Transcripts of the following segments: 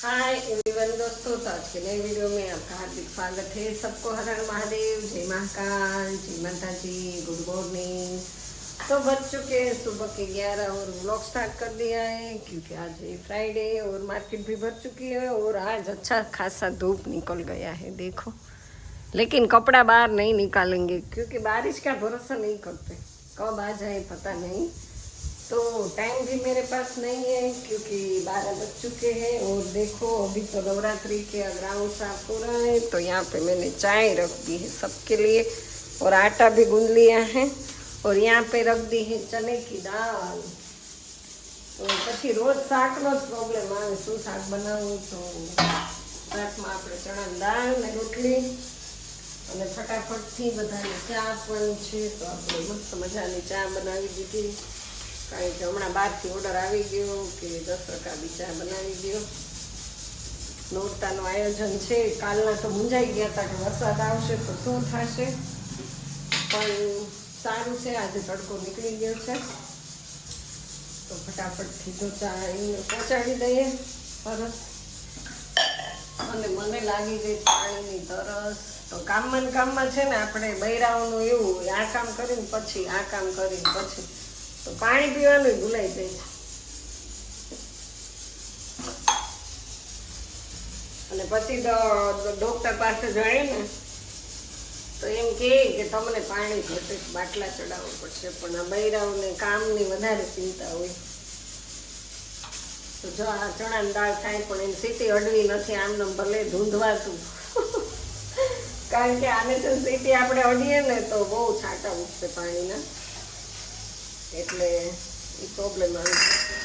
Hi everyone दोस्तों तो आज के नए वीडियो में आपका हार्दिक स्वागत है। सबको हर हर महादेव, जय महाकाल, जय माता जी गुड मॉर्निंग तो बज चुके हैं सुबह के 11 और व्लॉग स्टार्ट कर दिया है, क्योंकि आज है फ्राइडे और मार्केट भी भर चुकी है और आज अच्छा खासा धूप निकल गया है, देखो। लेकिन कपड़ा बाहर नहीं निकालेंगे, क्योंकि बारिश का भरोसा नहीं करते। कब आ जाए पता नहीं। तो टाइम भी मेरे पास नहीं है क्योंकि बारह बज चुके हैं और देखो अभी तो नवरात्रि के ग्राउंड साफ हो रहा है तो यहाँ पे मैंने चाय रख दी है सबके लिए और आटा भी गूंद लिया है और यहाँ पे रख दी है चने की दाल તો પછી રોજ શાકનો જ પ્રોબ્લેમ આવે શું શાક બનાવવું તો શાકમાં આપણે ચણાની દાળ ને રોટલી અને ફટાફટથી બધાને ચા આપવાની છે તો આપણે મસ્ત મજાની ચા બનાવી દીધી કારણ કે હમણાં બહારથી ઓર્ડર આવી ગયો કે દસ ટકા ચા બનાવી ગયો. નોરતાનું આયોજન છે. કાલના તો મૂંઝાઈ ગયા હતા કે વરસાદ આવશે તો શું થશે. પણ સારું છે, આજે તડકો નીકળી ગયો છે. તો ફટાફટથી તો ચા એને પહોંચાડી દઈએ. સરસ. અને મને લાગી ગઈ પાણીની તરસ. તો કામમાં કામમાં છે ને આપણે બૈરાઓનું એવું આ કામ કરીને પછી આ કામ કરીને પછી તો પાણી પીવાનું ભૂલાઈ જાય. અને પછી તો ડોક્ટર પાસે જાય ને, તો એમ કહે કે તમને પાણી ઘટે બાટલા ચડાવવું પડશે, પણ આ બૈરાઓને કામની વધારે ચિંતા હોય. તો જો આ ચણાની દાળ થાય, પણ એની સીટી અડવી નથી, આમને ભલે ધૂંધવાતું. કારણ કે આને તો સીટી આપણે અડીએ ને તો બહુ છાંટા ઉઠશે પાણીના. એટલે એ પ્રોબ્લેમ આવી શકે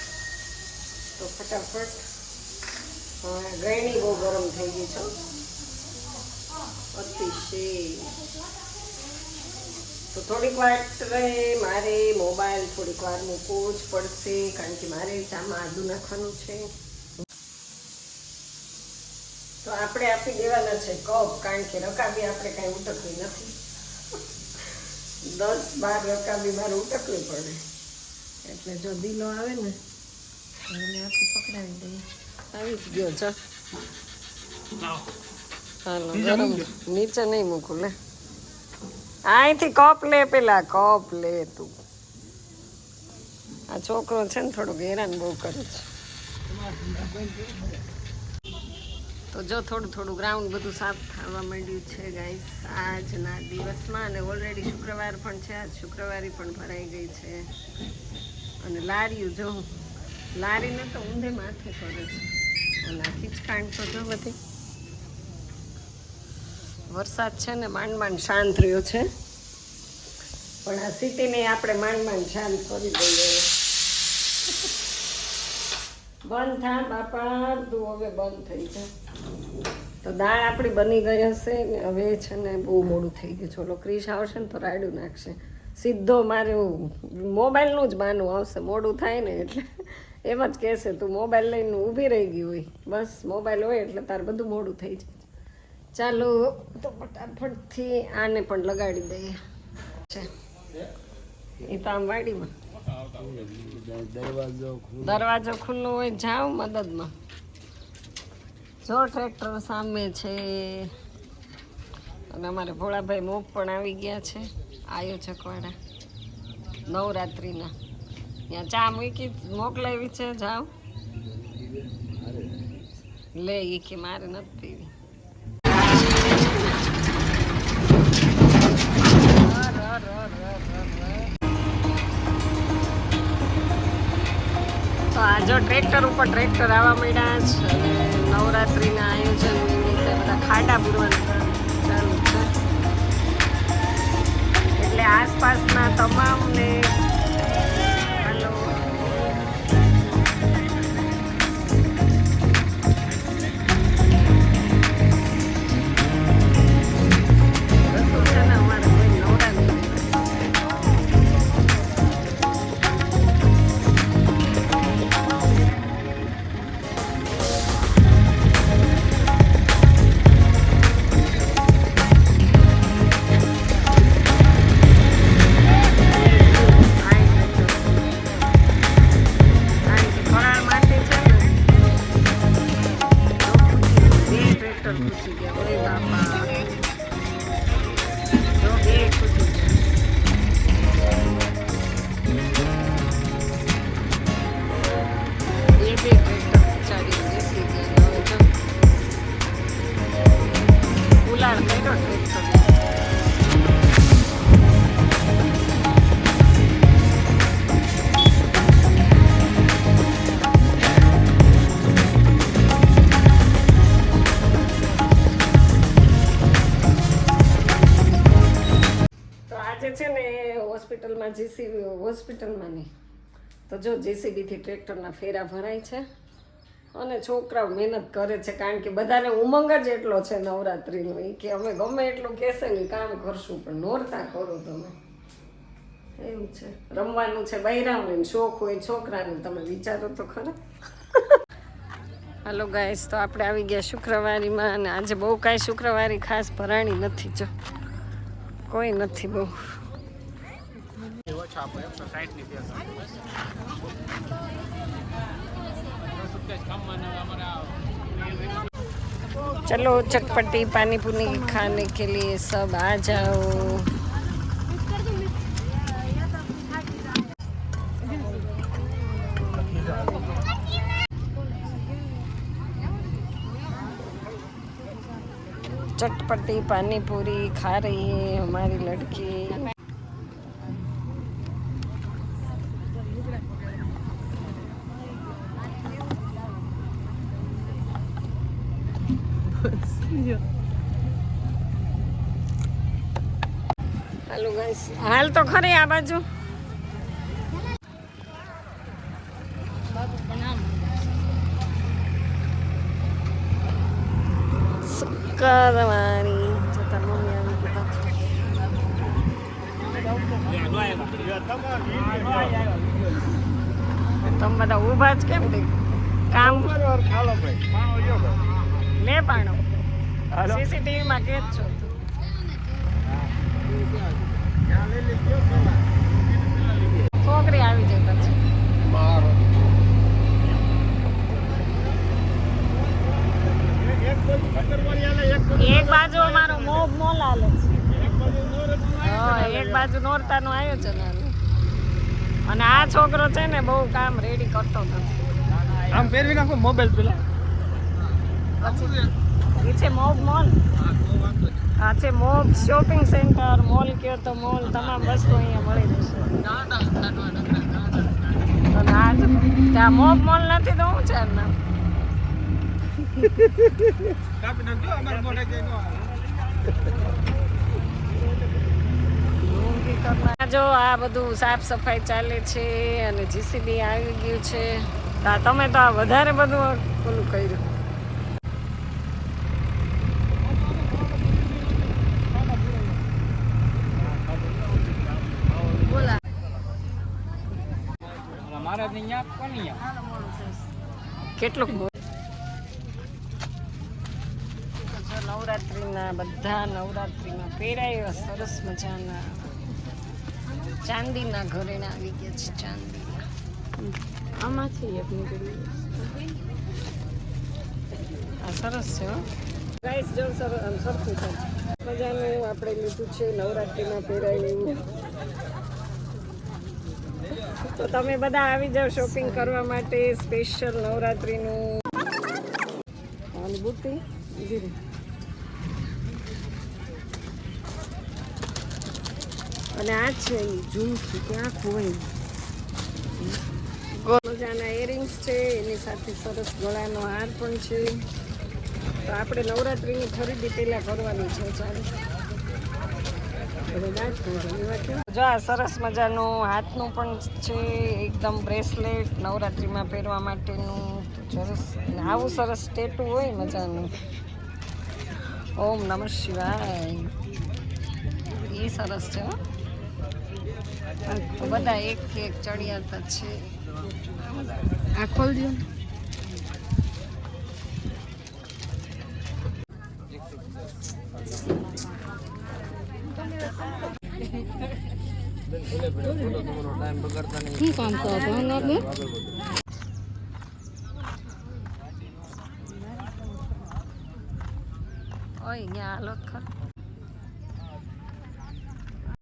તો ફટાફટ હવે બહુ ગરમ થઈ ગઈ છે. અતિશય. તો થોડીક વાર મારે મોબાઈલ થોડીક વાર મૂકવો જ પડશે, કારણ કે મારે ચામાં આદુ નાખવાનું છે. તો આપણે આપી દેવાના છે કપ, કારણ કે રકાબી આપણે કાંઈ ઉટકવી નથી. દસ બાર રકાબી મારે ઉટકવી પડે. એટલે જો દિલો આવે ને એને આપણે પકડાવી દઈએ. આવી જ ગયો છે હાલો ગરમ નીચે નહીં મૂકું લે. અહીંથી કપ લે પેલા કપ લે તું. આ છોકરો છે ને થોડુંક હેરાન બહુ કરે છે. તો જો થોડું થોડું ગ્રાઉન્ડ બધું સાફ થવા માંડ્યું છે ગાઈસ આજના દિવસમાં અને ઓલરેડી શુક્રવાર પણ છે આજ શુક્રવારી પણ ભરાઈ ગઈ છે. અને લારીયું જો, લારીને તો ઊંધે માથે કરે છે. અને આ ખીચકાંડ તો જો બધી. વરસાદ છે ને, માંડ માંડ શાંત રહ્યો છે. પણ આ સિટીને આપણે માંડ માંડ શાંત કરી દઈએ. બંધ થા બાપા, તું હવે બંધ થઈ જાય તો દાળ આપણી બની ગઈ હશે ને, હવે છે ને બહુ મોડું થઈ ગયું છે. ઓલો ક્રિશ આવશે ને, તો રાયડું નાખશે. સીધો મારે મોબાઈલનું જ બાનું આવશે મોડું થાય ને એટલે એમ જ કહેશે તું મોબાઈલ લઈને ઊભી રહી ગઈ હોય. બસ મોબાઈલ હોય એટલે તારે બધું મોડું થઈ જાય. ચાલો તો ફટાફટથી આને પણ લગાડી દઈએ. છે. એ તો આમ વાડીમાં. દરવાજો દરવાજો ખુલ્લો હોય જાઓ મદદમાં. જો ટ્રેક્ટર સામે છે. અને અમારે ભોળાભાઈ મોગ પણ આવી ગયા છે આયોજકવાળા નવરાત્રિના. ત્યાં ચા મૂકી મોકલાવી છે, જાઓ. લે એ કે મારે નથી પીવી. તો આજો ટ્રેક્ટર ઉપર ટ્રેક્ટર આવવા માંડ્યા છે નવરાત્રિના આયોજન બધા ખાડા પૂરવાના આસપાસના તમામને જેસીબી હોસ્પિટલમાં નહીં તો જો જેસીબીથી ટ્રેક્ટરના ફેરા ભરાય છે અને છોકરાઓ મહેનત કરે છે કારણ કે બધાને ઉમંગ જ એટલો છે નવરાત્રિનો. એ કે અમે ગમે એટલું કહેશે ને કામ કરશું, પણ નોરતા કરો તમે. એવું છે. રમવાનું છે બૈરાવને શોખ હોય, છોકરાને તમે વિચારો તો ખરા. હાલો ગાઈસ, તો આપણે આવી ગયા શુક્રવારીમાં અને આજે બહુ કાંઈ શુક્રવારી ખાસ ભરાણી નથી જો. કોઈ નથી બહુ. चलो, चटपटी पानी पुनी खाने के लिए सब आ जाओ। चटपटी पानी पूरी खा रही है हमारी लड़की। હાલો ગાઈસ હાલ તો ખરી આ બાજુ. કરવાની જતા મમ્મી આવી ગયા તમે બધા ઊભા જ કેમ કામ લે પાણો સીસીટીવી માં કે છો? છોકરી આવી જાય પછી. એક બાજુ અમારો મોગ મોલ હાલે છે. એક બાજુ નોરતાનું આયોજન હાલે. અને આ છોકરો છે ને બહુ કામ રેડી કરતો નથી. આમ પહેરવી નાખો મોબાઈલ પેલા. એ છે મોબ મોલ. આ છે મોબ શોપિંગ સેન્ટર, મોલ કયો તો મોલ, તમામ વસ્તુ અહીંયા મળી જશે. મોગ મોલ નથી તો હું છે નામ જો આ બધું સાફ સફાઈ ચાલે છે અને જીસીબી આવી ગયું છે. તમે તો આ વધારે બધું ઓલું કર્યું બોલા મારે જ નહીં યાદ કોની યાદ કેટલુંક બોલ નવરાત્રિના બધા નવરાત્રિમાં પહેરાય સરસ મજાના. ચાંદીના ઘરેણા આવી ગયા છે ચાંદીના. આમાંથી એક નીકળ્યું આ સરસ છે ગાઈસ જો સરખું છે મજાનું આપણે લીધું છે નવરાત્રિમાં પહેરાય એવું. તો તમે બધા આવી જાઓ શોપિંગ કરવા માટે સ્પેશિયલ નવરાત્રિનું. અનુભૂતિ? અને આ છે એ ઝુમકી ક્યાં ખોવાઈ મજાના એરિંગ્સ છે, એની સાથે સરસ ગળાનો હાર પણ છે. તો આપણે નવરાત્રિની ખરીદી પહેલાં કરવાની છે, ચાલો. જ આ સરસ મજાનું હાથનું પણ છે, એકદમ બ્રેસલેટ નવરાત્રિમાં પહેરવા માટેનું સરસ આવું સરસ ટેટુ હોય મજાનું. ઓમ નમઃ શિવાય. એ સરસ છે બધા એક એક ચડિયાતા છે. આ ખોલ શું કામ કરો અહીંયા હાલો ખરું